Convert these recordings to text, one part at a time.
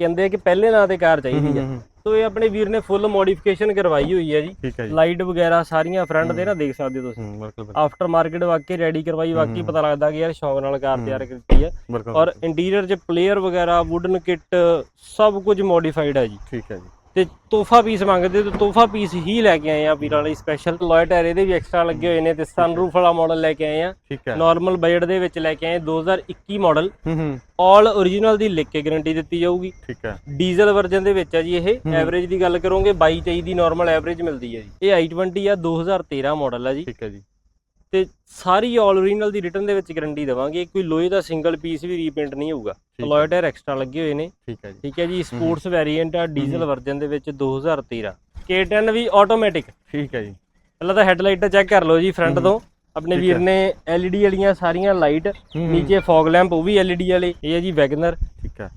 ਕਹਿੰਦੇ ਆ ਕਿ ਪਹਿਲੇ ਨਾਂ ਤੇ ਕਾਰ ਚਾਹੀਦੀ ਆ। ਸੋ ਇਹ ਆਪਣੇ ਵੀਰ ਨੇ ਫੁੱਲ ਮੋਡੀਫਿਕੇਸ਼ਨ ਕਰਵਾਈ ਹੋਈ ਹੈ ਜੀ। ਲਾਈਟ ਵਗੈਰਾ ਸਾਰੀਆਂ ਫਰੰਟ ਦੇ ਨਾ ਦੇਖ ਸਕਦੇ ਹੋ ਤੁਸੀਂ। ਆਫਟਰ ਮਾਰਕੀਟ ਵਾਕਈ ਰੈਡੀ ਕਰਵਾਈ ਵਾਕਈ ਹੂੰ। ਪਤਾ ਲੱਗਦਾ ਕਿ ਯਾਰ ਸ਼ੌਂਕ ਨਾਲ ਕਾਰ ਤਿਆਰ ਕੀਤੀ ਹੈ ਔਰ ਇੰਟੀਰੀਅਰ 'ਚ ਪਲੇਅਰ ਵਗੈਰਾ ਵੁਡਨ ਕਿੱਟ ਸਭ ਕੁਝ ਮੋਡੀਫਾਈਡ ਹੈ ਜੀ। ਠੀਕ ਹੈ ਜੀ। ਤੇ ਤੋਹਫਾ ਪੀਸ ਮੰਗਦੇ ਤੇ ਤੋਹਫਾ ਪੀਸ ਹੀ ਲੈ ਕੇ ਆਏ ਆ ਵੀਰਾਂ ਲਈ ਸਪੈਸ਼ਲ ਲੋਇ ਟਾਇਰ ਇਹਦੇ ਵੀ ਐਕਸਟਰਾ ਲੱਗੇ ਹੋਏ ਨੇ ਤੇ ਸਨਰੂਫ ਵਾਲਾ ਮਾਡਲ ਲੈ ਕੇ ਆਏ ਆ। ਠੀਕ ਹੈ। ਨਾਰਮਲ ਬਜਟ ਦੇ ਵਿੱਚ ਲੈ ਕੇ ਆਏ 2021 ਮਾਡਲ ਹੂੰ ਹੂੰ। ਆਲ origignal ਦੀ ਲਿਖ ਕੇ ਗਾਰੰਟੀ ਦਿੱਤੀ ਜਾਊਗੀ। ਠੀਕ ਹੈ। ਡੀਜ਼ਲ ਵਰਜ਼ਨ ਦੇ ਵਿੱਚ ਆ ਜੀ ਇਹ। ਐਵਰੇਜ ਦੀ ਗੱਲ ਕਰੋਗੇ 22 23 ਦੀ ਨਾਰਮਲ ਐਵਰੇਜ ਮਿਲਦੀ ਹੈ ਜੀ। ਇਹ i20 ਆ 2013 ਮਾਡਲ ਆ ਜੀ। ਠੀਕ ਹੈ ਜੀ। ਤੇ ਸਾਰੀ ਆਲ origignal ਦੀ ਰਿਟਰਨ ਦੇ ਵਿੱਚ ਗਾਰੰਟੀ ਦੇਵਾਂਗੇ। ਕੋਈ ਲੋਹੇ ਦਾ ਸਿੰਗਲ ਪੀਸ ਵੀ ਰੀਪੇਂਟ ਨਹੀਂ ਹੋਊਗਾ। ਲੋਇ ਟਾਇਰ ਐਕਸਟਰਾ ਲੱਗੇ ਹੋਏ ਨੇ। ਠੀਕ ਹੈ ਜੀ। ਠੀਕ ਹੈ ਜੀ ਸਪੋਰਟਸ ਵੇਰੀਐਂਟ ਆ ਡੀਜ਼ਲ ਵਰਜ਼ਨ ਦੇ ਵਿੱਚ 2013 K10 ਵੀ ਆਟੋਮੈਟਿਕ ਠੀਕ ਹੈ ਜੀ। ਪਹਿਲਾਂ ਤਾਂ ਹੈਡਲਾਈਟ ਚੈੱਕ ਕਰ ਲਓ ਜੀ ਫਰੰਟ ਤੋਂ। ਆਪਣੇ ਵੀਰ। ਨੇ LED ਵਾਲੀਆਂ ਸਾਰੀਆਂ ਲਾਈਟ। ਨੀਚੇ ਫੌਗ ਲੈਂਪ ਉਹ ਵੀ LED ਵਾਲੇ। ਇਹ ਹੈ ਜੀ ਵੈਗਨਰ ਠੀਕ ਹੈ।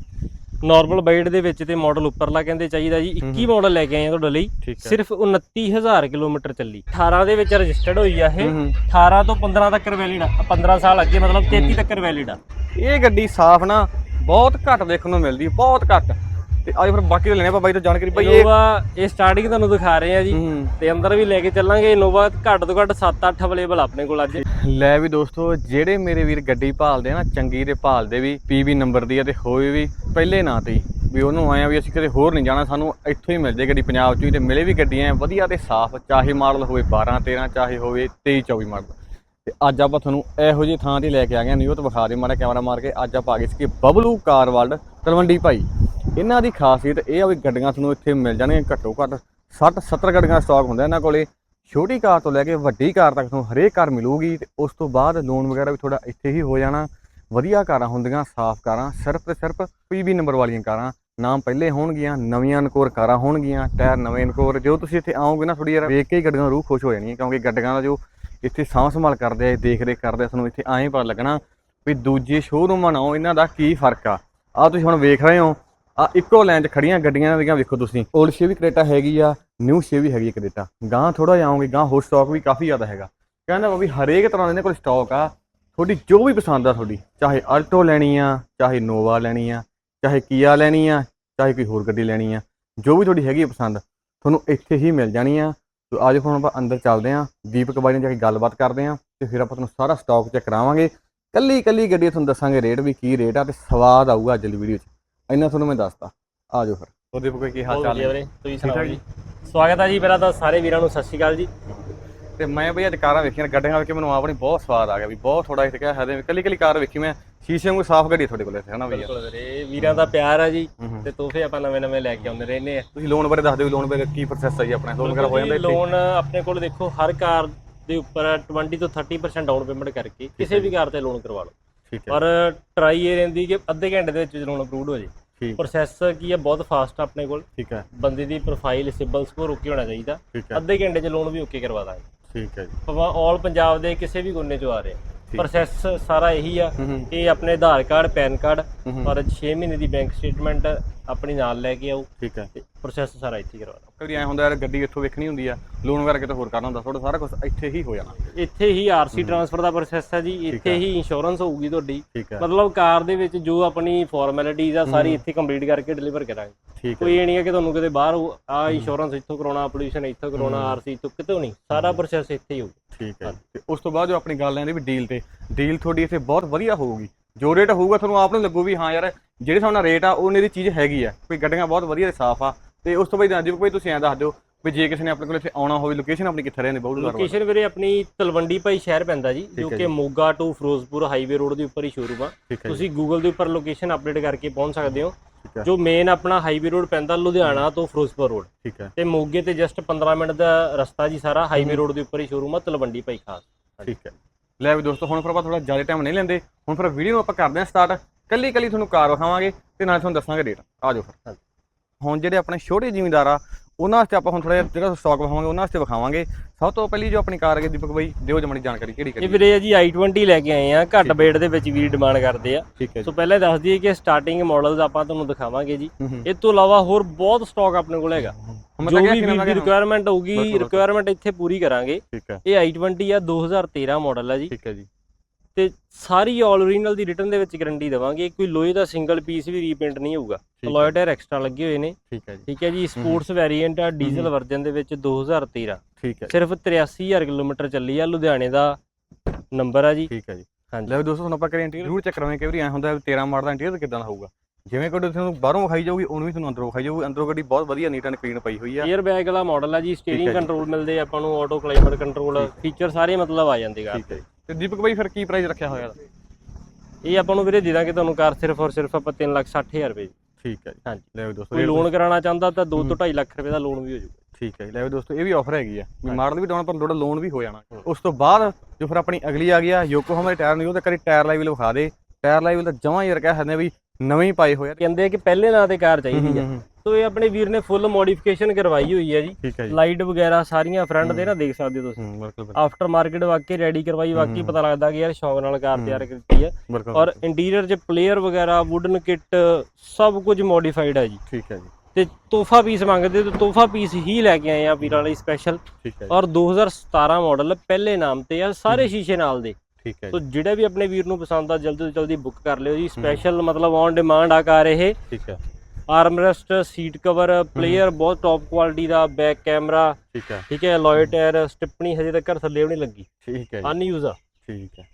ਨਾਰਮਲ ਬਾਈਟ ਦੇ ਵਿੱਚ ਤੇ ਮਾਡਲ ਉੱਪਰਲਾ ਕਹਿੰਦੇ ਚਾਹੀਦਾ ਜੀ 21 ਮਾਡਲ ਲੈ ਕੇ ਆਏ ਆ ਤੁਹਾਡੇ ਲਈ। ਸਿਰਫ 29000 ਕਿਲੋਮੀਟਰ ਚੱਲੀ। 18 ਦੇ ਵਿੱਚ ਰਜਿਸਟਰਡ ਹੋਈ ਆ ਇਹ। ਹੂੰ ਹੂੰ। 18 ਤੋਂ 15 ਤੱਕ ਵੈਲਿਡ ਆ। 15 ਸਾਲ ਅੱਗੇ ਮਤਲਬ 33 ਤੱਕ ਵੈਲਿਡ ਆ। ਇਹ ਗੱਡੀ ਸਾਫ਼ ਨਾ ਬਹੁਤ ਘੱਟ ਦੇਖਣ ਨੂੰ ਮਿਲਦੀ ਬਹੁਤ ਘੱਟ। ਤੇ ਅੱਜ ਫਿਰ ਬਾਕੀ ਤਾਂ ਲੈਣੇ ਆਪਾਂ ਬਾਈ ਤੋਂ ਜਾਣਕਾਰੀ। ਬਾਈ ਇਹ ਇਨੋਵਾ ਇਹ ਸਟਾਰਟਿੰਗ ਤੁਹਾਨੂੰ ਦਿਖਾ ਰਹੇ ਆ ਜੀ। ਹੂੰ। ਤੇ ਅੰਦਰ ਵੀ ਲੈ ਕੇ ਚੱਲਾਂਗੇ। ਇਨੋਵਾ ਘੱਟ ਤੋਂ ਘੱਟ 7-8 ਅਵੇਲੇਬਲ ਆਪਣੇ ਕੋਲ ਅੱਜ। ਲੈ ਵੀ ਦੋਸਤੋ ਜਿਹੜੇ ਮੇਰੇ ਵੀਰ ਗੱਡੀ ਭਾਲਦੇ ਆ ਨਾ ਚੰਗੀ ਤੇ ਭਾਲਦੇ ਵੀ ਪੀਵੀ ਨੰਬਰ ਦੀ ਆ ਤੇ ਹੋਵੇ ਵੀ ਪਹਿਲੇ ਨਾਂ ਤੇ ਹੀ। ਵੀ ਉਹਨੂੰ ਆਇਆ ਵੀ ਅਸੀਂ ਕਿਤੇ ਹੋਰ ਨਹੀਂ ਜਾਣਾ ਸਾਨੂੰ ਇੱਥੋਂ ਹੀ ਮਿਲ ਜੇ ਗੱਡੀ ਪੰਜਾਬ ਚੋਂ ਹੀ ਤੇ ਮਿਲੇ ਵੀ ਗੱਡੀਆਂ ਵਧੀਆ ਤੇ ਸਾਫ਼ ਚਾਹੇ ਮਾਡਲ ਹੋਵੇ 12 13 ਚਾਹੇ ਹੋਵੇ 23 24 ਮਾਡਲ। ਤੇ ਅੱਜ ਆਪਾਂ ਤੁਹਾਨੂੰ ਇਹੋ ਜਿਹੀ ਥਾਂ ਤੇ ਲੈ ਕੇ ਆ ਗਏ ਹਾਂ ਨਿਊ ਤੋਂ ਵਿਖਾ ਦੇ ਮਾੜਾ ਕੈਮਰਾ ਮਾਰ ਕੇ। ਅੱਜ ਆਪਾਂ ਆ ਗਏ ਸੀ ਬਬਲੂ ਕਾਰ ਵਰਲਡ ਤਲਵੰਡੀ ਭਾਈ। ਇਹਨਾਂ ਦੀ ਖਾਸੀਅਤ ਇਹ ਆ ਵੀ ਗੱਡੀਆਂ ਤੁਹਾਨੂੰ ਇੱਥੇ ਮਿਲ ਜਾਣਗੀਆਂ ਘੱਟੋ ਘੱਟ 60 70 ਗੱਡੀਆਂ ਸਟਾਕ ਹੁੰਦਾ ਇਹਨਾਂ ਕੋਲੇ। ਛੋਟੀ ਕਾਰ ਤੋਂ ਲੈ ਕੇ ਵੱਡੀ ਕਾਰ ਤੱਕ ਤੁਹਾਨੂੰ ਹਰੇਕ ਕਾਰ ਮਿਲੂਗੀ ਤੇ ਉਸ ਤੋਂ ਬਾਅਦ ਲੋਨ ਵਗੈਰਾ ਵੀ ਤੁਹਾਡਾ ਇੱਥੇ ਹੀ ਹੋ ਜਾਣਾ। ਵਧੀਆ ਕਾਰਾਂ ਹੁੰਦੀਆਂ, ਸਾਫ਼ ਕਾਰਾਂ, ਸਿਰਫ ਤੇ ਸਿਰਫ ਪੀਬੀ ਨੰਬਰ ਵਾਲੀਆਂ ਕਾਰਾਂ। ਨਾਮ ਪਹਿਲੇ ਹੋਣਗੀਆਂ, ਨਵੀਆਂ ਅਨਕੋਰ ਕਾਰਾਂ ਹੋਣਗੀਆਂ, ਟਾਇਰ ਨਵੇਂ ਅਨਕੋਰ। ਜੋ ਤੁਸੀਂ ਇੱਥੇ ਆਓਗੇ ਨਾ ਥੋੜੀ ਯਾਰ ਵੇਖ ਕੇ ਹੀ ਗੱਡੀਆਂ ਰੂਹ ਖੁਸ਼ ਹੋ ਜਾਣੀ ਕਿਉਂਕਿ ਗੱਡੀਆਂ ਦਾ ਜੋ ਇੱਥੇ ਸਾਂਭ ਸੰਭਾਲ ਕਰਦੇ ਆ ਦੇਖ ਰੇਖ ਕਰਦੇ ਆ, ਤੁਹਾਨੂੰ ਇੱਥੇ ਐਂ ਪਤਾ ਲੱਗਣਾ ਵੀ ਦੂਜੇ ਸ਼ੋਰੂਮਾਂ ਨਾਲੋਂ ਇਹਨਾਂ ਦਾ ਕੀ ਫ਼ਰਕ ਆ। ਆ ਤੁਸੀਂ ਹੁਣ ਵੇਖ ਰਹੇ ਹੋ ਆ ਇੱਕੋ ਲਾਈਨ 'ਚ ਖੜੀਆਂ ਗੱਡੀਆਂ ਦੀਆਂ ਵੇਖੋ ਤੁਸੀਂ। 올ਡ ਸ਼ੇ ਵੀ ਕਰੇਟਾ ਹੈਗੀ ਆ ਨਿਊ ਸ਼ੇ ਵੀ ਹੈਗੀ ਆ ਕ੍ਰੇਟਾ ਗਾਂ ਥੋੜਾ ਆਉਂਗੇ ਗਾਂ ਹੋਰ ਸਟਾਕ ਵੀ ਕਾਫੀ ਜ਼ਿਆਦਾ ਹੈਗਾ। ਕਹਿੰਦਾ ਉਹ ਵੀ ਹਰੇਕ ਤਰ੍ਹਾਂ ਦੇ ਇਹਨਾਂ ਕੋਲ ਸਟਾਕ ਆ। ਤੁਹਾਡੀ ਜੋ ਵੀ ਪਸੰਦ ਆ ਤੁਹਾਡੀ, ਚਾਹੇ ਅਲਟੋ ਲੈਣੀ ਆ, ਚਾਹੇ ਨੋਵਾ ਲੈਣੀ ਆ, ਚਾਹੇ ਕੀਆ ਲੈਣੀ ਆ, ਚਾਹੇ ਕੋਈ ਹੋਰ ਗੱਡੀ ਲੈਣੀ ਆ, ਜੋ ਵੀ ਤੁਹਾਡੀ ਹੈਗੀ ਆ ਪਸੰਦ, ਤੁਹਾਨੂੰ ਇੱਥੇ ਹੀ ਮਿਲ ਜਾਣੀ ਆ। ਤੋ ਆਜੋ ਹੁਣ ਆਪਾਂ ਅੰਦਰ ਚੱਲਦੇ ਆਂ, ਦੀਪਕ ਬਾਈ ਨਾਲ ਜਾ ਕੇ ਗੱਲਬਾਤ ਕਰਦੇ ਆਂ, ਤੇ ਫਿਰ ਆਪਾਂ ਤੁਹਾਨੂੰ ਸਾਰਾ ਸਟਾਕ ਚੈੱਕ ਕਰਾਵਾਂਗੇ। ਕੱਲੀ ਕੱਲੀ ਗੱਡੀ ਤੁਹਾਨੂੰ ਦੱਸਾਂਗੇ ਰੇਟ ਵੀ ਕੀ ਰੇਟ ਆ, ਤੇ ਸਵਾਦ ਆਊਗਾ ਅੱਜ ਦੀ ਵੀਡੀਓ 'ਚ। ਇੰਨਾ ਤੁਹਾਨੂੰ ਮੈਂ ਦੱਸਤਾ। ਆਜੋ ਫਿਰ। ਹੋਰ ਦੀਪਕ ਬਾਈ ਕੀ ਹਾਲ ਬਹੁਤ ਚਾਲ ਵਧੀਆ ਵੀਰੇ ਤੁਸੀਂ ਸੁਣਾਓ ਜੀ? ਸਵਾਗਤ ਹੈ ਜੀ ਪਹਿਲਾਂ ਤਾਂ ਸਾਰੇ ਵੀਰਾਂ ਨੂੰ ਸਤਿ ਸ਼੍ਰੀ ਅਕਾਲ ਜੀ। ਤੇ ਮੈਂ ਬਈ ਅੱਜ ਕਾਰਾਂ ਵੇਖੀਆਂ ਗੱਡੀਆਂ ਵੇਖ ਕੇ ਮੈਨੂੰ ਆਪਣੀ ਬਹੁਤ ਸਵਾਦ ਆ ਗਿਆ ਵੀ ਬਹੁਤ ਥੋੜਾ ਇੱਥੇ ਕਿਹਾ ਹੈ ਕੱਲੀ ਕੱਲੀ ਕਾਰ ਵੇਖੀ ਮੈਂ ਸ਼ੀਸ਼ੇ ਵਾਂਗੂ ਸਾਫ਼ ਗੱਡੀ ਤੁਹਾਡੇ ਕੋਲ ਇੱਥੇ ਹੈ ਨਾ ਬਈ? ਬਿਲਕੁਲ ਵੀਰੇ ਵੀਰਾਂ ਦਾ ਪਿਆਰ ਆ ਜੀ। ਤੇ ਤੋਹਫੇ ਆਪਾਂ ਨਵੇਂ ਨਵੇਂ ਲੈ ਕੇ ਆਉਂਦੇ ਰਹਿੰਦੇ ਆ। ਤੁਸੀਂ ਲੋਨ ਬਾਰੇ ਦੱਸ ਦਿਓ ਲੋਨ ਬਾਰੇ ਕੀ ਪ੍ਰੋਸੈਸ ਹੈ ਜੀ ਆਪਣਾ ਲੋਨ ਵਗੈਰਾ ਹੋ ਜਾਂਦਾ ਇੱਥੇ? ਲੋਨ ਆਪਣੇ ਕੋਲ ਦੇਖੋ ਹਰ ਕਾਰ ਦੇ ਉੱਪਰ 20 ਤੋਂ 30% ਡਾਊਨ ਪੇਮੈਂਟ ਕਰਕੇ ਕਿਸੇ ਵੀ ਕਾਰ ਤੇ ਲੋਨ ਕਰਵਾ ਲਓ। ਠੀਕ ਹੈ। ਪਰ ਟਰਾਈ ਇਹ ਰਹਿੰਦੀ ਕਿ ਅੱਧੇ ਘੰਟੇ ਦੇ ਵਿੱਚ ਲੋਨ ਅਪਰੂਵਡ ਹੋ ਜੇ। ਪ੍ਰੋਸੈਸ ਕੀ ਹੈ ਬਹੁਤ ਫਾਸਟ ਆਪਣੇ ਕੋਲ। ਠੀਕ ਹੈ। ਬੰਦੇ ਦੀ ਪ੍ਰੋਫਾਈਲ ਸਿਬਲ ਸਕੋਰ ਓਕੇ ਹੋਣਾ ਚਾਹੀਦਾ। ਅੱਧੇ ਘੰਟੇ 'ਚ ਲੋਨ ਵੀ ਓਕੇ ਕਰਵਾ ਦਾਂਗੇ। ਠੀਕ ਹੈ ਜੀ। ਆਲ ਪੰਜਾਬ ਦੇ ਕਿਸੇ ਵੀ ਕੋਨੇ 'ਚੋਂ ਆ ਰਹੇ। ਪ੍ਰੋਸੈਸ ਸਾਰਾ ਇਹੀ ਆ ਇਹ ਆਪਣੇ ਆਧਾਰ ਕਾਰਡ ਪੈਨ ਕਾਰਡ। ਔਰ 6 ਮਹੀਨੇ ਦੀ ਬੈਂਕ ਸਟੇਟਮੈਂਟ ਆਪਣੀ ਨਾਲ ਲੈ ਕੇ ਆਓ। ਠੀਕ ਹੈ। ਪ੍ਰੋਸੈਸ ਸਾਰਾ ਇੱਥੇ ਹੀ ਕਰਵਾ ਲਓ ਕਦੀ ਐ ਹੁੰਦਾ ਯਾਰ ਗੱਡੀ ਇੱਥੋਂ ਵੇਖਣੀ ਹੁੰਦੀ ਆ ਲੋਨ ਵਗੈਰਾ ਕਿਤੇ ਹੋਰ ਕਰਨਾ ਹੁੰਦਾ ਤੁਹਾਡਾ ਸਾਰਾ ਕੁਝ ਇੱਥੇ ਹੀ ਹੋ ਜਾਣਾ। ਇੱਥੇ ਹੀ ਆਰਸੀ ਟ੍ਰਾਂਸਫਰ ਦਾ ਪ੍ਰੋਸੈਸ ਹੈ ਜੀ ਇੱਥੇ ਹੀ। ਇੰਸ਼ੋਰੈਂਸ ਹੋਊਗੀ ਤੁਹਾਡੀ। ਠੀਕ ਹੈ। ਮਤਲਬ ਕਾਰ ਦੇ ਵਿੱਚ ਜੋ ਆਪਣੀ ਫਾਰਮੈਲਿਟੀਜ਼ ਆ ਸਾਰੀ ਇੱਥੇ ਕੰਪਲੀਟ ਕਰਕੇ ਡਿਲੀਵਰ ਕਰਾਂਗੇ। ਕੋਈ ਇਹ ਨਹੀਂ ਹੈ ਕਿ ਤੁਹਾਨੂੰ ਕਿਤੇ ਬਾਹਰ ਆ ਇੰਸ਼ੋਰੈਂਸ ਇੱਥੋਂ ਕਰਾਉਣਾ ਪੋਲੂਸ਼ਨ ਇੱਥੋਂ ਕਰਾਉਣਾ ਆਰਸੀ ਤੋਂ ਕਿਤੋਂ ਨਹੀਂ ਸਾਰਾ ਪ੍ਰੋਸੈਸ ਇੱਥੇ ਹੀ ਹੋਊ ਠੀਕ ਹੈ ਤੇ ਉਸ ਤੋਂ ਬਾਅਦ ਜੋ ਆਪਣੀ ਗੱਲ ਆਂਦੀ ਵੀ ਡੀਲ ਤੇ ਡੀਲ ਤੁਹਾਡੀ ਇੱਥੇ ਬਹੁਤ ਵਧੀਆ ਹੋਊਗੀ। ਜੋ ਰੇਟ ਹੋਊਗਾ ਤੁਹਾਨੂੰ ਆਪ ਨੂੰ ਲੱਗੂ ਵੀ ਹਾਂ ਯਾਰ ਜਿਹੜੇ ਹਿਸਾਬ ਨਾਲ ਰੇਟ ਆ ਉਹਨੇ ਦੀ ਚੀਜ਼ ਹੈਗੀ ਆ। ਕੋਈ ਗੱਡੀਆਂ ਬਹੁਤ ਵਧੀਆ ਤੇ ਸਾਫ਼ ਆ। ਤੇ ਉਸ ਤੋਂ ਬਾਅਦ ਦਿਓ ਕੋਈ ਤੁਸੀਂ ਐਂ ਦੱਸ ਦਿਓ ਵੀ ਜੇ ਕਿਸੇ ਨੇ ਆਪਣੇ ਕੋਲ ਇੱਥੇ ਆਉਣਾ ਹੋਵੇ ਲੋਕੇਸ਼ਨ ਆਪਣੀ ਕਿੱਥੇ ਰਹਿੰਦੇ ਬਹੁਤ ਲੋਕੇਸ਼ਨ ਵੀਰੇ ਆਪਣੀ ਤਲਵੰਡੀ ਭਾਈ ਸ਼ਹਿਰ ਪੈਂਦਾ ਜੀ ਜੋ ਕਿ Moga to Firozpur highway road ਦੇ ਉੱਪਰ ਹੀ ਸ਼ੋਰੂਮ ਆ। ਤੁਸੀਂ ਗੂਗਲ ਦੇ ਉੱਪਰ ਲੋਕੇਸ਼ਨ ਅਪਡੇਟ ਕਰਕੇ ਪਹੁੰਚ ਸਕਦੇ ਹੋ। ਜੋ ਮੇਨ ਆਪਣਾ ਹਾਈਵੇ ਰੋਡ ਪੈਂਦਾ ਲੁਧਿਆਣਾ ਤੋਂ ਫਿਰੋਜ਼ਪੁਰ ਰੋਡ ਠੀਕ ਹੈ। ਤੇ ਮੋਗੇ ਤੇ ਜਸਟ 15 ਮਿੰਟ ਦਾ ਰਸਤਾ ਜੀ ਸਾਰਾ ਹਾਈਵੇ ਰੋਡ ਦੇ ਉੱਪਰ ਹੀ ਸ਼ੋਰੂਮ ਆ ਤਲਵੰਡੀ ਭਾਈ ਖਾਸ। ਠੀਕ ਹੈ। ਲੈ ਵੀ ਦੋਸਤੋ ਹੁਣ ਫਿਰ ਆਪਾਂ ਥੋੜਾ ਜ਼ਿਆਦਾ ਟਾਈਮ ਨਹੀਂ ਲੈਂਦੇ। ਹੁਣ ਫਿਰ ਵੀਡੀਓ ਨੂੰ ਆਪਾਂ ਕਰਦੇ ਹਾਂ ਸਟਾਰਟ ਕੱਲੀ ਕੱਲੀ ਤੁਹਾਨੂੰ ਕਾਰ ਵਿਖਾਵਾਂਗੇ ਤੇ ਨਾਲ ਤੁਹਾਨੂੰ ਦੱਸਾਂਗੇ ਰੇਟ ਆ ਜਾਓ ਫਿਰ। ਹੁਣ ਜਿਹੜੇ ਆਪਣੇ ਛੋਟੇ ਜ਼ਿਮੀਂਦਾਰ ਆ ਉਹਨਾਂ ਵਾਸਤੇ ਆਪਾਂ ਹੁਣ ਥੋੜਾ ਜਿਹੜਾ ਸਟਾਕ ਵਿਖਾਵਾਂਗੇ ਉਹਨਾਂ ਵਾਸਤੇ ਵਿਖਾਵਾਂਗੇ। ਸਭ ਤੋਂ ਪਹਿਲੀ ਜੋ ਆਪਣੀ ਕਾਰ ਹੈ ਦੀਪਕ ਬਾਈ ਦਿਓ ਜਮਣੀ ਜਾਣਕਾਰੀ ਕਿਹੜੀ ਇਹ ਕਿਹੜੀ ਵੀਰੇ ਜੀ i20 ਲੈ ਕੇ ਆਏ ਆ ਘੱਟ ਬੇਟ ਦੇ ਵਿੱਚ ਵੀ ਡਿਮਾਂਡ ਕਰਦੇ ਆ। ਸੋ ਪਹਿਲਾਂ ਦੱਸ ਦਈਏ ਕਿ ਸਟਾਰਟਿੰਗ ਮਾਡਲਸ ਆਪਾਂ ਤੁਹਾਨੂੰ ਦਿਖਾਵਾਂਗੇ ਜੀ। ਇਹ ਤੋਂ ਇਲਾਵਾ ਹੋਰ ਬਹੁਤ ਸਟਾਕ ਆਪਣੇ ਕੋਲ ਹੈਗਾ। ਜੋ ਵੀ ਕਿਹਾ- ਰਿਕੁਆਇਰਮੈਂਟ ਹੋਊਗੀ। ਰਿਕੁਆਇਰਮੈਂਟ ਇੱਥੇ ਪੂਰੀ ਕਰਾਂਗੇ। ਇਹ i20 ਆ 2013 ਮਾਡਲ ਆ ਜੀ। ਠੀਕ ਹੈ ਜੀ। ਤੇ ਸਾਰੀ ਆਲ ਓਰੀਜਨਲ ਦੀ ਰਿਟਰਨ ਦੇ ਵਿੱਚ ਗਾਰੰਟੀ ਦੇਵਾਂਗੇ। ਕੋਈ ਲੋਹੇ ਦਾ ਸਿੰਗਲ ਪੀਸ ਵੀ ਰੀਪੇਂਟ ਨਹੀਂ ਹੋਊਗਾ। ਹੈ। ਅਲੋਏ ਟਾਇਰ ਐਕਸਟਰਾ ਲੱਗੇ ਹੋਏ ਨੇ। ਠੀਕ ਹੈ ਜੀ। ਠੀਕ ਹੈ ਜੀ ਸਪੋਰਟਸ ਵੈਰੀਐਂਟ ਆ ਡੀਜ਼ਲ ਵਰਜ਼ਨ ਦੇ ਵਿੱਚ 2013 ਠੀਕ ਹੈ। ਸਿਰਫ 83000 ਕਿਲੋਮੀਟਰ ਚੱਲੀ ਆ ਲੁਧਿਆਣੇ ਦਾ ਨੰਬਰ ਆ ਜੀ। ਠੀਕ ਹੈ ਜੀ। ਹਾਂਜੀ। ਲੈ ਦੋਸਤੋ ਤੁਹਾਨੂੰ ਆਪਾਂ ਕਰੇ ਇੰਟੀਰੀਅਰ ਜ਼ਰੂਰ ਚੈੱਕ ਕਰਾਂਗੇ ਕਈ ਵਾਰੀ ਐ ਹੁੰਦਾ ਵੀ 13 ਮਾਡਲ ਦਾ ਇੰਟੀਰੀਅਰ ਕਿਦਾਂ ਦਾ ਹੋਊਗਾ। ਜਿਵੇਂ ਕੋਈ ਤੁਹਾਨੂੰ ਬਾਹਰੋਂ ਵਿਖਾਈ ਜਾਊਗੀ ਉਹਨੂੰ ਵੀ ਤੁਹਾਨੂੰ ਅੰਦਰੋਂ ਵਿਖਾਈ ਜਾਊਗੀ। ਅੰਦਰੋਂ ਗੱਡੀ ਬਹੁਤ ਵਧੀਆ ਨੀਟ ਐਂਡ ਕਲੀਨ ਪਈ ਹੋਈ ਆ। 에ਅਰ ਬੈਗ ਵਾਲਾ ਮਾਡਲ ਆ ਜੀ ਹੈ ਸਟੀਅਰਿੰਗ। ਕੰਟਰੋਲ ਮਿਲਦੇ ਆਪਾਂ ਨੂੰ ਆਟੋ ਕਲਾਈਮੇਟ ਕੰਟਰੋਲ ਫੀਚਰ ਸਾਰੇ ਮਤਲਬ ਆ ਜਾਂਦੇ ਗਾ। ਠੀਕ ਹੈ ਤੇ ਦੀਪਕ ਬਾਈ ਫਿਰ ਕੀ ਪ੍ਰਾਈਸ ਰੱਖਿਆ ਹੋਇਆ? ਇਹਦਾ? ਇਹ ਆਪਾਂ ਨੂੰ ਵੀਰੇ ਦੇ ਦਾਂਗੇ ਤੁਹਾਨੂੰ ਕਾਰ ਸਿਰਫ ਔਰ ਸਿਰਫ ਆਪਾਂ 360000 ਰੁਪਏ ਠੀਕ ਹੈ ਜੀ। ਹਾਂਜੀ। ਲੈ ਵੀ ਦੋਸਤੋ ਕੋਈ ਇਹ- ਲੋਨ ਕਰਾਉਣਾ ਚਾਹੁੰਦਾ ਤਾਂ 2 ਤੋਂ 2.5 ਲੱਖ ਰੁਪਏ ਦਾ ਲੋਨ ਵੀ ਹੋ ਜਾਊਗਾ। ਠੀਕ ਹੈ ਜੀ। ਲੈ ਵੀ ਦੋਸਤੋ ਇਹ ਵੀ ਆਫਰ ਹੈਗੀ ਆ। ਵੀ ਮਾਡਲ ਵੀ ਡਾਊਨ ਪਰ ਥੋੜਾ ਲੋਨ ਵੀ ਹੋ ਜਾਣਾ। ਉਸ ਤੋਂ ਬਾਅਦ ਜੋ ਫਿਰ ਆਪਣੀ ਅਗਲੀ ਆ ਗਿਆ ਯੋਕੋਹਾਮਾ ਦੇ ਟਾਇਰ ਨਹੀਂ ਉਹਦੇ ਕਰੀ ਟਾਇਰ ਲਾਈਵਲ ਵਿਖਾ ਦੇ। ਟਾਇਰ ਲਾਈਵਲ ਤਾਂ ਜਮਾਂ ਹੀ ਕਹਿ ਸਕਦੇ ਆ ਵੀ ਨਵੇਂ ਹੀ ਪਾਏ ਹੋਏ ਆ। ਕਹਿੰਦੇ ਆ ਕਿ ਪਹਿਲੇ ਨਾਂ ਤੇ ਕਾਰ ਚਾਹੀਦੀ ਆ। ਹੂੰ, ਹੂੰ, ਸੋ ਇਹ ਆਪਣੇ ਵੀਰ ਨੇ ਫੁੱਲ ਮੋਡੀਫਿਕੇਸ਼ਨ ਕਰਵਾਈ ਹੋਈ ਹੈ ਜੀ। ਲਾਈਟ ਵਗੈਰਾ ਸਾਰੀਆਂ ਫਰੰਟ ਦੇ ਨਾ ਦੇਖ ਸਕਦੇ ਹੋ ਤੁਸੀਂ। ਆਫਟਰ ਮਾਰਕੀਟ ਵਾਕਈ ਰੈਡੀ ਕਰਵਾਈ ਵਾਕਈ ਪਤਾ ਲੱਗਦਾ ਕਿ ਯਾਰ ਸ਼ੌਂਕ ਨਾਲ ਕਾਰ ਤਿਆਰ ਕੀਤੀ ਹੈ। ਔਰ ਇੰਟੀਰੀਅਰ 'ਚ ਪਲੇਅਰ ਵਗੈਰਾ ਵੁਡਨ ਕਿੱਟ ਸਭ ਕੁਝ ਮੋਡੀਫਾਈਡ ਹੈ ਜੀ। ਠੀਕ ਹੈ ਜੀ। ਤੇ ਤੋਹਫਾ ਪੀਸ ਮੰਗਦੇ ਤਾਂ ਤੋਹਫਾ ਪੀਸ ਹੀ ਲੈ ਕੇ ਆਏ ਆ ਵੀਰਾਂ ਲਈ ਸਪੈਸ਼ਲ ਔਰ 2017 ਮਾਡਲ ਪਹਿਲੇ ਨਾਮ ਤੇ ਆ ਸਾਰੇ ਸ਼ੀਸ਼ੇ ਨਾਲ ਦੇ। ਠੀਕ ਹੈ ਸੋ ਜੀ। ਜਿਹੜਾ ਵੀ ਆਪਣੇ ਵੀਰ ਨੂੰ ਪਸੰਦ ਆ ਜਲਦੀ ਤੋਂ ਜਲਦੀ ਬੁੱਕ ਕਰ ਲਿਓ ਜੀ। ਸਪੈਸ਼ਲ ਮਤਲਬ ਔਨ ਡਿਮਾਂਡ ਆ ਕਾਰ ਇਹ। ਠੀਕ ਹੈ। ਆਰਮਰੈਸਟ ਸੀਟ ਕਵਰ ਪਲੇਅਰ ਬਹੁਤ ਟੌਪ ਕੁਆਲਿਟੀ ਦਾ ਬੈਕ ਕੈਮਰਾ ਠੀਕ ਹੈ। ਠੀਕ ਹੈ ਅਲੋਏ ਟਾਇਰ ਸਟਿਪਣੀ ਹਜੇ ਤੱਕ ਥੱਲੇ ਵੀ ਨਹੀਂ ਲੱਗੀ। ਠੀਕ ਹੈ ਅਨਯੂਜ਼ ਆ। ਠੀਕ ਹੈ।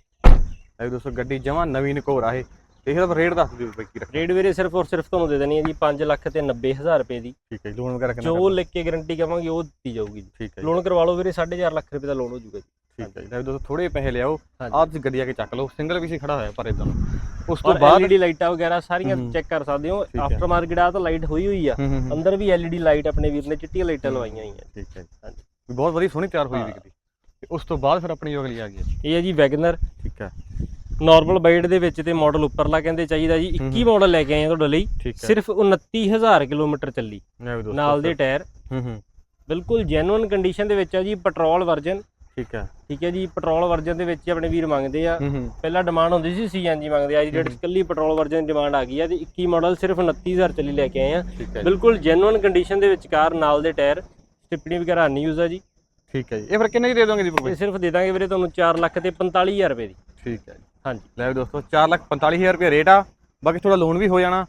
ਇਹ ਦੋਸਤੋ ਗੱਡੀ ਜਮਾਂ ਨਵੀਂ ਨਿਕੋਰ ਆ ਇਹ ਤੇ ਰੇਟ ਦੱਸ ਦਿਓ ਬਈ ਕੀ ਰੱਖਿਆ ਰੇਟ ਵੀਰੇ ਸਿਰਫ ਔਰ ਸਿਰਫ ਤੁਹਾਨੂੰ ਦੇ ਦੇਣੀ ਹੈ ਜੀ 5 ਲੱਖ ਤੇ 90000 ਰੁਪਏ ਦੀ। ਠੀਕ ਹੈ ਲੋਨ ਵਗੈਰਾ ਕਿੰਨਾ ਜੋ ਲਿਖ ਕੇ ਗਾਰੰਟੀ ਕਵਾਂਗੇ ਉਹ ਦਿੱਤੀ ਜਾਊਗੀ ਜੀ। ਠੀਕ ਹੈ ਲੋਨ ਕਰਵਾ ਲਓ ਵੀਰੇ 4.5 ਲੱਖ ਰੁਪਏ ਦਾ ਲੋਨ ਹੋ ਜਾਊਗਾ ਜੀ। ਠੀਕ ਹੈ ਜੀ। ਦੋਸਤੋ ਥੋੜੇ ਪੈਸੇ ਲਿਆਓ। ਆਪ ਗੱਡੀ ਆ ਕੇ ਚੱਕ ਲਓ ਸਿੰਗਲ ਵੀ ਸੀ ਖੜਾ ਹੋਇਆ ਪਰ ਇਦਾਂ ਉਸ ਤੋਂ ਬਾਅਦ LED ਲਾਈਟਾਂ ਵਗੈਰਾ ਸਾਰੀਆਂ। ਚੈੱਕ ਕਰ ਸਕਦੇ ਹੋ। ਆਫਟਰ ਮਾਰਕੀਟ ਆ ਤਾਂ ਲਾਈਟ ਹੋਈ ਹੋਈ ਆ। ਅੰਦਰ ਵੀ LED ਲਾਈਟ ਆਪਣੇ ਵੀਰ ਨੇ ਚਿੱਟੀਆਂ ਲਾਈਟਾਂ ਲਵਾਈਆਂ ਹੋਈਆਂ ਠੀਕ ਹੈ ਜੀ। ਹਾਂਜੀ। ਬਹੁਤ ਵਧੀਆ ਸੋਹਣੀ ਤਿਆਰ ਹੋਈ ਹਾਂ। ਵੀ ਗੱਡੀ। ਤੇ ਉਸ ਤੋਂ ਬਾਅਦ ਫਿਰ ਆਪਣੀ ਅਗਲੀ ਆ ਗਈ। ਇਹ ਹੈ ਜੀ ਵੈਗਨਰ ਠੀਕ ਹੈ। ਨਾਰਮਲ ਬਾਈਟ ਦੇ ਵਿੱਚ ਤੇ ਮਾਡਲ ਉੱਪਰਲਾ ਕਹਿੰਦੇ ਚਾਹੀਦਾ ਜੀ। 21 ਮਾਡਲ ਲੈ ਕੇ ਆਏ ਆ ਤੁਹਾਡੇ ਲਈ। ਸਿਰਫ 29000 ਕਿਲੋਮੀਟਰ ਚੱਲੀ। ਨਾਲ ਦੇ ਟਾਇਰ। ਹੂੰ ਹੂੰ। ਬਿਲਕੁਲ ਜੈਨੂਇਨ ਕੰਡੀਸ਼ਨ ਦੇ ਵਿੱਚ ਆ ਜੀ ਪੈਟਰੋਲ ਵਰਜਨ ਠੀਕ ਹੈ। ਠੀਕ ਹੈ ਜੀ ਪੈਟਰੋਲ ਵਰਜਨ ਦੇ ਵਿੱਚ ਆਪਣੇ ਵੀਰ ਮੰਗਦੇ ਆ। ਪਹਿਲਾਂ ਡਿਮਾਂਡ ਹੁੰਦੀ ਸੀ ਸੀਐਨਜੀ ਮੰਗਦੇ ਆ। ਅੱਜ ਡੇਟ ਇਕੱਲੀ ਪੈਟਰੋਲ ਵਰਜਨ ਡਿਮਾਂਡ ਆ ਗਈ ਆ ਤੇ 21 ਮਾਡਲ ਸਿਰਫ 29000 ਚੱਲੀ ਲੈ ਕੇ ਆਏ ਆ। ਜੀ। ਬਿਲਕੁਲ ਜੈਨੂਇਨ ਕੰਡੀਸ਼ਨ ਦੇ ਵਿੱਚ ਕਾਰ ਨਾਲ ਦੇ ਟਾਇਰ। ਸਟਿਪਣੀ ਵਗੈਰਾ ਨਹੀਂ ਯੂਜ਼ ਆ ਜੀ। ਠੀਕ ਹੈ ਜੀ। ਇਹ ਫਿਰ ਕਿੰਨੇ ਦੀ ਦੇ ਦੋਗੇ ਇਹ ਬਾਈ ਸਿਰਫ ਦੇ ਦਾਂਗੇ ਵੀਰੇ ਤੁਹਾਨੂੰ 4 ਲੱਖ ਤੇ 45000 ਰੁਪਏ ਦੀ। ਠੀਕ ਹੈ ਜੀ। ਹਾਂਜੀ। ਲੈ ਵੀ ਦੋਸਤੋ 445000 ਰੁਪਏ ਰੇਟ ਆ। ਬਾਕੀ ਥੋੜਾ ਲੋਨ ਵੀ ਹੋ ਜਾਣਾ।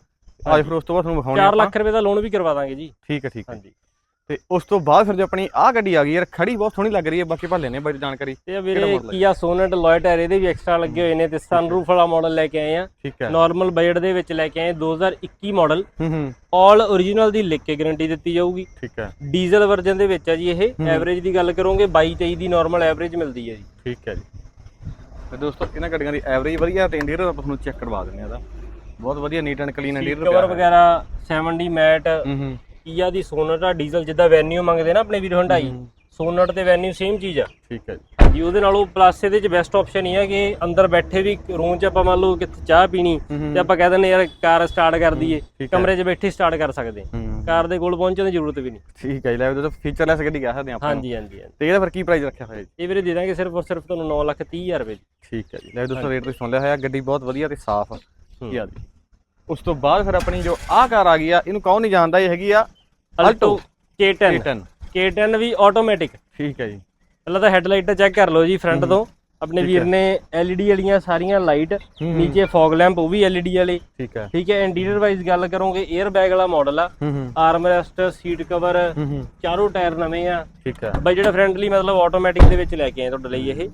ਅੱਜ ਫਿਰ ਉਸ ਤੋਂ ਬਾਅਦ ਤੁਹਾਨੂੰ ਵਿਖਾਉਣੇ 4 ਆਪਾਂ। ਲੱਖ ਰੁਪਏ ਦਾ ਲੋਨ ਵੀ ਕਰਵਾ ਦਾਂਗੇ ਜੀ। ਠੀਕ ਹੈ ਠੀਕ ਹੈ। ਹਾਂਜੀ। ਤੇ ਉਸ ਤੋਂ ਬਾਅਦ ਫਿਰ ਜੋ ਆਪਣੀ ਆਹ ਗੱਡੀ ਆ ਗਈ ਯਾਰ ਖੜੀ ਬਹੁਤ ਸੋਹਣੀ ਲੱਗ ਰਹੀ ਹੈ। ਬਾਕੀ ਭਾਲੇ ਨੇ ਬਾਈ ਜਾਣਕਾਰੀ ਇਹ ਵੀਰੇ ਹੈ? ਕੀਆ ਸੋਨਟ ਲੋਏ ਟਾਇਰ ਇਹਦੇ ਵੀ ਐਕਸਟਰਾ ਲੱਗੇ ਹੋਏ ਨੇ ਤੇ ਸਨਰੂਫ ਵਾਲਾ ਮਾਡਲ ਲੈ ਕੇ ਆਏ ਆ ਠੀਕ ਹੈ। ਨਾਰਮਲ ਬਜਟ ਦੇ ਵਿੱਚ ਲੈ ਕੇ ਆਏ 2021 ਮਾਡਲ ਹੂੰ ਹੂੰ। ਆਲ origignal ਦੀ ਲਿਖ ਕੇ ਗਾਰੰਟੀ ਦਿੱਤੀ ਜਾਊਗੀ। ਠੀਕ ਹੈ। ਡੀਜ਼ਲ ਵਰਜ਼ਨ ਦੇ ਵਿੱਚ ਆ ਜੀ ਇਹ। ਐਵਰੇਜ ਦੀ ਗੱਲ ਕਰੋਗੇ 22 23 ਦੀ ਨਾਰਮਲ ਐਵਰੇਜ ਮਿਲਦੀ ਹੈ ਜੀ। ਠੀਕ ਹੈ ਜੀ। ਤੇ ਦੋਸਤੋ ਇਹਨਾਂ ਗੱਡੀਆਂ ਦੀ ਐਵਰੇਜ ਵਧੀਆ ਤੇ ਇੰਟੀਰੀਅਰ ਆਪਾਂ ਤੁਹਾਨੂੰ ਚੈੱਕ ਕਰਵਾ ਦਿੰਦੇ ਆ ਇਹਦਾ। ਬਹੁਤ ਵਧੀਆ neat and clean interior cover ਵਗੈਰਾ 70 ਮੈਟ ਹੂੰ ਹੂੰ। ਕੀਆ ਦੀ ਸੋਨਟ ਡੀਜ਼ਲ ਜਿੱਦਾਂ ਵੈਨਿਊ ਮੰਗਦੇ ਨਾ ਆਪਣੇ ਵੀਰ ਹੰਡਾਈ ਸੋਨਟ ਤੇ ਵੈਨਿਊ ਸੇਮ ਚੀਜ਼ ਆ। ਠੀਕ ਹੈ ਜੀ। ਉਹਦੇ ਨਾਲੋਂ ਪਲੱਸ ਇਹਦੇ ਚ ਬੈਸਟ ਆਪਸ਼ਨ ਇਹ ਹੈ ਕਿ ਅੰਦਰ ਬੈਠੇ ਵੀ ਰੂਮ 'ਚ ਆਪਾਂ ਮੰਨ ਲਓ ਕਿਤੇ ਚਾਹ ਪੀਣੀ ਤੇ ਆਪਾਂ ਕਹਿ ਦਿੰਦੇ ਯਾਰ ਕਾਰ ਸਟਾਰਟ ਕਰ ਦਈਏ। ਕਮਰੇ 'ਚ ਬੈਠੇ ਸਟਾਰਟ ਕਰ ਸਕਦੇ ਕਾਰ ਦੇ ਕੋਲ ਪਹੁੰਚਣ ਦੀ ਜ਼ਰੂਰਤ ਵੀ ਨਹੀਂ। ਠੀਕ ਹੈ ਜੀ ਲੈ ਫੀਚਰਲੈਸ ਗੱਡੀ ਕਹਿ ਸਕਦੇ ਆਪਾਂ ਹਾਂਜੀ ਹਾਂਜੀ ਹਾਂਜੀ। ਤੇ ਇਹਦਾ ਫਿਰ ਕੀ ਪ੍ਰਾਈਸ ਰੱਖਿਆ ਹੋਇਆ ਜੀ? ਇਹ ਵੀਰੇ ਦੇ ਦਾਂਗੇ ਸਿਰਫ ਔਰ ਸਿਰਫ ਤੁਹਾਨੂੰ 9 ਲੱਖ 30 ਹਜ਼ਾਰ ਰੁਪਏ ਦੀ। ਠੀਕ ਹੈ ਜੀ ਲੈ ਦੋਸਤੋ ਰੇਟ ਤੁਸੀਂ ਸੁਣ ਲਿਆ ਹੋਇਆ ਗੱਡੀ ਬਹੁਤ ਵਧੀਆ ਤੇ ਸਾਫ਼। ਕੀ ਆ ਜੀ। ਉਸ ਤੋਂ ਬਾਅਦ ਫਿਰ ਆਪਣੀ ਜੋ ਆਹ ਕਾਰ ਆ ਗਈ ਆ ਇਹਨੂੰ ਕੌਣ ਨਹੀਂ ਜਾਣਦਾ ਇਹ ਹੈਗੀ ਆ ਅਲਟੋ K10 K10 K10 ਵੀ ਆਟੋਮੈਟਿਕ ਠੀਕ ਹੈ ਜੀ। ਪਹਿਲਾਂ ਤਾਂ ਹੈਡਲਾਈਟ ਚੈੱਕ ਕਰ ਲਓ ਜੀ ਫਰੰਟ ਤੋਂ। ਆਪਣੇ ਵੀਰ ਨੇ LED ਵਾਲੀਆਂ ਸਾਰੀਆਂ ਲਾਈਟ ਨੀਚੇ ਫੌਗ ਲੈਂਪ ਉਹ ਵੀ LED ਵਾਲੇ। ਠੀਕ ਹੈ। ਠੀਕ ਹੈ ਇੰਟੀਰੀਅਰ ਵਾਈਜ਼ ਗੱਲ ਕਰੋਗੇ 에ਅਰ ਬੈਗ ਵਾਲਾ ਮਾਡਲ ਆ। ਹੂੰ ਹੂੰ। ਆਰਮਰੈਸਟ ਸੀਟ ਕਵਰ ਹੂੰ ਹੂੰ। ਚਾਰੋਂ ਟਾਇਰ ਨਵੇਂ ਆ। ਠੀਕ ਹੈ। ਬਾਈ ਜਿਹੜਾ ਫਰੈਂਡਲੀ ਮਤਲਬ ਆਟੋਮੈਟਿਕ ਦੇ ਵਿੱਚ ਲੈ ਕੇ ਆਏ ਤੁਹਾਡੇ ਲਈ ਇਹ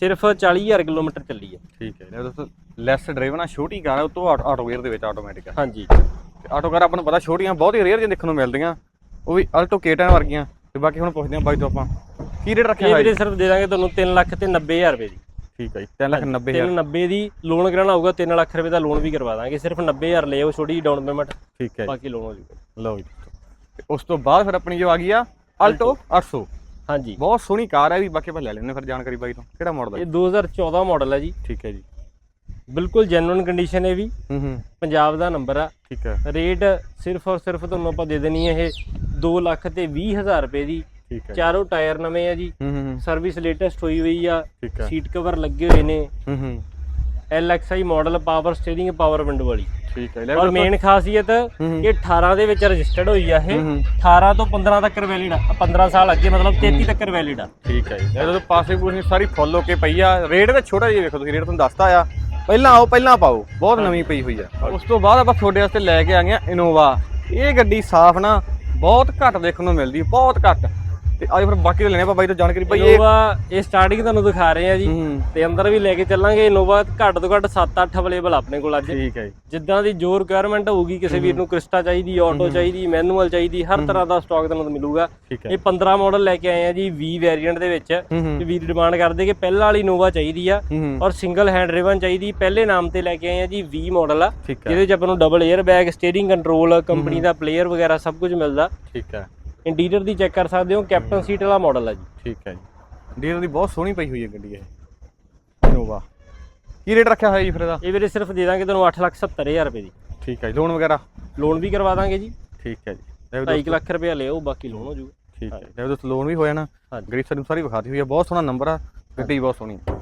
ਸਿਰਫ 40000 ਕਿਲੋਮੀਟਰ ਚੱਲੀ ਹੈ। ਠੀਕ ਹੈ। ਦੋਸਤੋ ਲੈਸ ਡਰਾਈਵਰ ਆ ਛੋਟੀ ਕਾਰ ਆ ਉਹ ਤੋਂ ਆਟੋ ਗੇਅਰ ਦੇ ਵਿੱਚ ਆਟੋਮੈਟਿਕ ਆ। ਹਾਂਜੀ। ਆਟੋ ਕਾਰ ਆਪਾਂ ਨੂੰ ਪਤਾ ਛੋਟੀਆਂ ਬਹੁਤ ਹੀ ਰੇਅਰ ਜਿਹੀਆਂ ਦੇਖਣ ਨੂੰ ਮਿਲਦੀਆਂ। ਉਹ ਵੀ ਅਲਟੋ K10 ਵਰਗੀਆਂ। ਤੇ ਬਾਕੀ ਹੁਣ ਪੁੱਛਦੇ ਹਾਂ ਬਾਈ ਤੋਂ ਆਪਾਂ। ਕੀ ਰੇਟ ਰੱਖਿਆ ਇਹ ਹੋਇਆ ਵੀਰੇ ਸਿਰਫ ਦੇ ਦਾਂਗੇ ਤੁਹਾਨੂੰ 3 ਲੱਖ ਤੇ 90000 ਰੁਪਏ ਦੀ। ਠੀਕ ਹੈ ਜੀ 3 ਲੱਖ 90 ਹਜ਼ਾਰ। 390 ਦੀ ਲੋਨ ਕਰਾਉਣਾ ਹੋਊਗਾ 3 ਲੱਖ ਰੁਪਏ ਦਾ ਲੋਨ ਵੀ ਕਰਵਾ ਦਾਂਗੇ। ਸਿਰਫ 90000 ਲਿਓ ਛੋਟੀ ਡਾਊਨ ਪੇਮੈਂਟ ਠੀਕ ਹੈ ਬਾਕੀ ਲੋਨ ਹੋ ਜਾਊਗਾ ਲਓ ਜੀ। ਤੇ ਉਸ ਤੋਂ ਬਾਅਦ ਫਿਰ ਆਪਣੀ ਜੋ ਆ ਗਈ ਆ ਅਲਟੋ 800 ਹਾਂਜੀ। ਬਹੁਤ ਸੋਹਣੀ ਕਾਰ ਹੈ ਵੀ ਬਾਕੀ ਆਪਾਂ ਲੈ ਲੈਣੇ ਫਿਰ ਜਾਣਕਾਰੀ ਬਾਈ ਤੋਂ। ਕਿਹੜਾ ਮਾਡਲ ਹੈ ਇਹ 2014 ਮਾਡਲ ਹੈ ਜੀ। ਠੀਕ ਹੈ ਜੀ। ਬਿਲਕੁਲ ਜੈਨੂਇਨ ਕੰਡੀਸ਼ਨ ਹੈ ਵੀ। ਹੂੰ ਹੂੰ। ਪੰਜਾਬ ਦਾ ਨੰਬਰ ਆ। ਠੀਕ ਹੈ। ਰੇਟ ਸਿਰਫ ਔਰ ਸਿਰਫ ਤੁਹਾਨੂੰ ਆਪਾਂ ਦੇ ਦੇਣੀ ਹੈ ਇਹ 2 ਲੱਖ ਤੇ 20000 ਰੁਪਏ ਦੀ। ਠੀਕ ਹੈ। ਚਾਰੋਂ ਟਾਇਰ ਨਵੇਂ ਆ ਜੀ। ਹੂੰ ਹੂੰ ਸਰਵਿਸ ਲੇਟੈਸਟ ਹੋਈ ਹੋਈ ਆ। ਠੀਕ ਹੈ। ਸੀਟ ਕਵਰ ਲੱਗੇ ਹੋਏ ਨੇ। ਹੂੰ ਹੂੰ। LXI model power steering power window ਵਾਲੀ। ਠੀਕ ਹੈ। ਔਰ ਮੇਨ ਖਾਸੀਅਤ। ਇਹ 18 ਦੇ ਵਿੱਚ ਰਜਿਸਟਰਡ ਹੋਈ ਆ ਇਹ। ਹੂੰ ਹੂੰ। 18 ਤੋਂ 15 ਤੱਕ ਵੈਲਿਡ ਆ। 15 ਸਾਲ ਅੱਗੇ ਮਤਲਬ 33 ਤੱਕ ਵੈਲਿਡ ਆ। ਠੀਕ ਹੈ ਜੀ। ਇਹਦੇ ਪਾਸੇ ਪੂਸੇ ਸਾਰੀ ਫੁੱਲ ਹੋ ਕੇ ਪਈ ਆ। ਰੇਟ ਤਾਂ ਛੋਟਾ ਜਿਹਾ ਵੇਖੋ ਤੁਸੀਂ। ਰੇਟ ਤੁਹਾਨੂੰ ਦੱਸਤਾ ਆ। ਪਹਿਲਾਂ ਆਓ ਪਹਿਲਾਂ ਪਾਓ। ਬਹੁਤ ਨਵੀਂ ਪਈ ਹੋਈ ਆ। ਉਸ ਤੋਂ ਬਾਅਦ ਆਪਾਂ ਤੁਹਾਡੇ ਵਾਸਤੇ ਲੈ ਕੇ ਆ ਗਏ ਆ ਇਨੋਵਾ ਇਹ ਗੱਡੀ ਸਾਫ਼ ਨਾ ਬਹੁਤ ਘੱਟ ਦੇਖਣ ਨੂੰ ਮਿਲਦੀ ਬਹੁਤ ਘੱਟ। ਤੇ ਆਜੋ ਫਿਰ ਬਾਕੀ ਤਾਂ ਲੈਣੇ ਆਪਾਂ ਬਾਈ ਤੋਂ ਜਾਣਕਾਰੀ ਭਾਈ ਇਹ ਇਨੋਵਾ ਇਹ ਸਟਾਰਟਿੰਗ ਤੁਹਾਨੂੰ ਦਿਖਾ ਰਹੇ ਆ ਜੀ। ਹੂੰ ਤੇ ਅੰਦਰ ਵੀ ਲੈ ਕੇ ਚੱਲਾਂਗੇ ਇਨੋਵਾ ਘੱਟ ਤੋਂ ਘੱਟ 7-8 ਅਵੇਲੇਬਲ ਆਪਣੇ ਕੋਲ ਅੱਜ। ਠੀਕ ਹੈ ਜੀ। ਜਿੱਦਾਂ ਦੀ ਜੋ ਰਿਕੁਆਇਰਮੈਂਟ ਹੋਊਗੀ ਕਿਸੇ ਵੀਰ ਨੂੰ ਕ੍ਰਿਸਟਾ ਚਾਹੀਦੀ ਆਟੋ ਚਾਹੀਦੀ ਮੈਨੂਅਲ ਚਾਹੀਦੀ ਹਰ ਤਰ੍ਹਾਂ ਦਾ ਸਟਾਕ ਤੁਹਾਨੂੰ ਮਿਲੂਗਾ। ਠੀਕ ਹੈ। ਇਹ 15 ਮਾਡਲ ਲੈ ਕੇ ਆਏ ਆ ਜੀ V ਵੇਰੀਐਂਟ ਦੇ ਵਿੱਚ। ਹੂੰ ਹੂੰ। ਤੇ ਵੀਰ ਡਿਮਾਂਡ ਕਰਦੇ ਕਿ ਪਹਿਲਾਂ ਵਾਲੀ ਇਨੋਵਾ ਚਾਹੀਦੀ ਆ। ਹੂੰ ਹੂੰ। ਔਰ ਸਿੰਗਲ ਹੈਂਡ ਡਰਾਈਵਨ ਚਾਹੀਦੀ ਪਹਿਲੇ ਨਾਮ ਤੇ ਲੈ ਕੇ ਆਏ ਆ ਜੀ V ਮਾਡਲ ਆ। ਠੀਕ ਹੈ। ਜਿਹਦੇ ਚ ਆਪਾਂ ਨੂੰ double air bag steering control company ਦਾ ਪਲੇਅਰ ਵਗੈਰਾ ਸਭ ਕੁਝ ਮਿਲਦਾ। ਠੀਕ ਹੈ। ਇੰਟੀਰੀਅਰ ਦੀ ਚੈੱਕ ਕਰ ਸਕਦੇ ਹੋ ਕੈਪਟਨ ਸੀਟ ਵਾਲਾ ਮਾਡਲ ਆ ਜੀ। ਠੀਕ ਹੈ ਜੀ। ਡੀਲਰ ਦੀ ਬਹੁਤ ਸੋਹਣੀ ਪਈ ਹੋਈ ਹੈ ਗੱਡੀ ਇਹ। ਇਨੋਵਾ ਕੀ ਰੇਟ ਰੱਖਿਆ ਹੋਇਆ ਜੀ ਫਿਰ ਇਹਦਾ? ਇਹ ਵੀਰੇ ਸਿਰਫ ਦੇ ਦਾਂਗੇ ਤੁਹਾਨੂੰ 8,70,000 ਰੁਪਏ ਦੀ। ਠੀਕ ਹੈ ਜੀ ਲੋਨ ਵਗੈਰਾ? ਲੋਨ ਵੀ ਕਰਵਾ ਦਾਂਗੇ ਜੀ। ਠੀਕ ਹੈ ਜੀ। ਲੈ ਵੀ 2.5 ਲੱਖ ਰੁਪਏ ਲਿਓ ਬਾਕੀ ਲੋਨ ਹੋ ਜਾਊਗਾ ਠੀਕ ਹੈ। ਜੇ ਦੋਸਤ ਲੋਨ ਵੀ ਹੋ ਜਾਣਾ ਹਾਂਜੀ। ਗੱਡੀ ਸਾਨੂੰ ਸਾਰੀ ਵਿਖਾਤੀ ਹੋਈ ਹੈ। ਬਹੁਤ ਸੋਹਣਾ ਨੰਬਰ ਆ। ਗੱਡੀ ਬਹੁਤ ਸੋਹਣੀ ਹੈ।